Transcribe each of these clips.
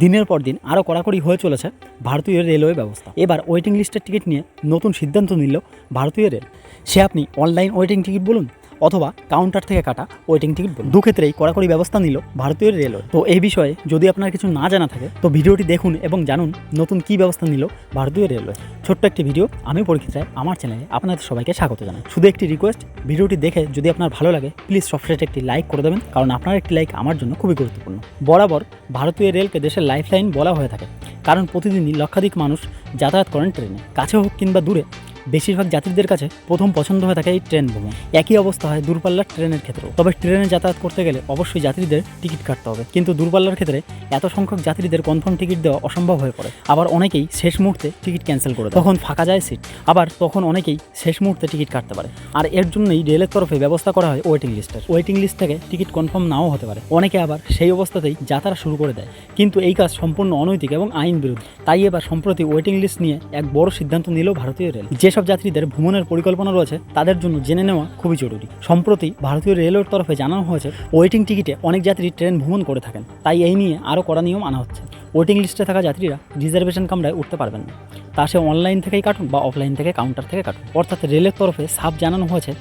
দিনের পর দিন আরও কড়াকড়ি হয়ে চলেছে ভারতীয় রেলওয়ে ব্যবস্থা। এবার ওয়েটিং লিস্টের টিকিট নিয়ে নতুন সিদ্ধান্ত নিল ভারতীয় রেল। সে আপনি অনলাইন ওয়েটিং টিকিট বলুন অথবা কাউন্টার থেকে কাটা ওয়েটিং টিকিট বলুন। দুক্ষেত্রেই কড়াকড়ি ব্যবস্থা নিল ভারতীয় রেলওয়ে। তো এই বিষয়ে যদি আপনার কিছু না জানা থাকে, তো ভিডিওটি দেখুন এবং জানুন নতুন কী ব্যবস্থা নিল ভারতীয় রেলওয়ে। ছোট্ট একটি ভিডিও আমি পরীক্ষিত রায় আমার চ্যানেলে আপনাদের সবাইকে স্বাগত জানাই। শুধু একটি রিকোয়েস্ট ভিডিওটি দেখে যদি আপনার ভালো লাগে প্লিজ সবশেষে একটি লাইক করে দেবেন, কারণ আপনার একটি লাইক আমার জন্য খুবই গুরুত্বপূর্ণ। বরাবর ভারতীয় রেলকে দেশের লাইফলাইন বলা হয়ে থাকে, কারণ প্রতিদিনই লক্ষাধিক মানুষ যাতায়াত করেন ট্রেনে। কাছে হোক কিংবা দূরে বেশিরভাগ যাত্রীদের কাছে প্রথম পছন্দ হয়ে থাকে এই ট্রেন ভ্রমণ। একই অবস্থা হয় দূরপাল্লার ট্রেনের ক্ষেত্রেও। তবে ট্রেনে যাতায়াত করতে গেলে অবশ্যই যাত্রীদের টিকিট কাটতে হবে। কিন্তু দূরপাল্লার ক্ষেত্রে এত সংখ্যক যাত্রীদের কনফার্ম টিকিট দেওয়া অসম্ভব হয়ে পড়ে। আবার অনেকেই শেষ মুহূর্তে টিকিট ক্যান্সেল করে তখন ফাঁকা যায় সিট। আবার তখন অনেকেই শেষ মুহূর্তে টিকিট কাটতে পারে। আর এর জন্যই রেলের তরফে ব্যবস্থা করা হয় ওয়েটিং লিস্টের ওয়েটিং লিস্ট থেকে টিকিট কনফার্ম নাও হতে পারে। অনেকে আবার সেই অবস্থাতেই যাত্রা শুরু করে দেয়। কিন্তু এই কাজ সম্পূর্ণ অনৈতিক এবং আইন বিরোধী। তাই এবার সম্প্রতি ওয়েটিং লিস্ট নিয়ে এক বড় সিদ্ধান্ত নিল ভারতীয় রেল। যেসব যাত্রীদের ভ্রমণের পরিকল্পনা রয়েছে, তাদের জন্য জেনে নেওয়া খুবই জরুরি। সম্প্রতি ভারতীয় রেলওয়ের তরফে জানানো হয়েছে, ওয়েটিং টিকিটে অনেক যাত্রী ট্রেন ভ্রমণ করে থাকেন। তাই এই নিয়ে আরও কড়া নিয়ম আনা হচ্ছে। ওয়েটিং লিস্টে থাকা যাত্রীরা রিজার্ভেশন কামরায় উঠতে পারবেন না। তা সে অনলাইন থেকেই কাটুন বা অফলাইন থেকে কাউন্টার থেকে কাটুন। অর্থাৎ রেলের তরফে সাফ জানানো হয়েছে,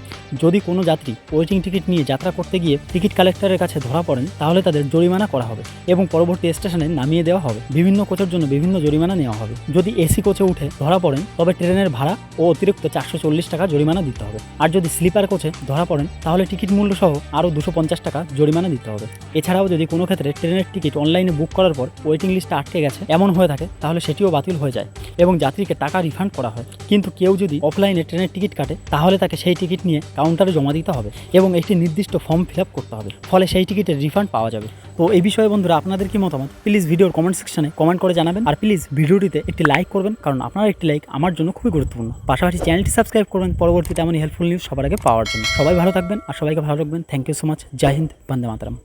যদি কোনো যাত্রী ওয়েটিং টিকিট নিয়ে যাত্রা করতে গিয়ে টিকিট কালেক্টরের কাছে ধরা পড়েন, তাহলে তাদের জরিমানা করা হবে এবং পরবর্তী স্টেশনে নামিয়ে দেওয়া হবে। বিভিন্ন কোচের জন্য বিভিন্ন জরিমানা নেওয়া হবে। যদি এসি কোচে উঠে ধরা পড়েন, তবে ট্রেনের ভাড়া ও অতিরিক্ত চারশো চল্লিশ টাকা জরিমানা দিতে হবে। আর যদি স্লিপার কোচে ধরা পড়েন, তাহলে টিকিট মূল্য সহ আরও দুশো পঞ্চাশ টাকা জরিমানা দিতে হবে। এছাড়াও যদি কোনো ক্ষেত্রে ট্রেনের টিকিট অনলাইনে বুক করার পর ওয়েটিং লিস্টে আটকে গেছে, এমন হয়ে থাকে, তাহলে সেটিও বাতিল হয়ে যায় এবং যাত্রীকে টাকা রিফান্ড করা হয়। কিন্তু কেউ যদি অফলাইনে ট্রেনের টিকিট কাটে, তাহলে তাকে সেই টিকিট নিয়ে কাউন্টারে জমা দিতে হবে এবং একটি নির্দিষ্ট ফর্ম ফিল করতে হবে, ফলে সেই টিকিটের রিফান্ড পাওয়া যাবে। তো এই বিষয়ে বন্ধুরা, আপনাদের কি মতামত? প্লিজ ভিডিওর কমেন্ট সেকশনে কমেন্ট করে জানাবেন আর প্লিজ ভিডিওটিতে একটি লাইক করবেন, কারণ আপনার একটি লাইক আমার জন্য খুবই গুরুত্বপূর্ণ। পাশাপাশি চ্যানেলটি সাবস্ক্রাইব করবেন, পরবর্তীতে এমনই হেল্পফুল নিউজ সবার আগে পাওয়ার জন্য। সবাই ভালো থাকবেন আর সবাইকে ভালো রাখবেন। থ্যাংক ইউ সো মাচ জয় হিন্দ, বন্দে মাতরম।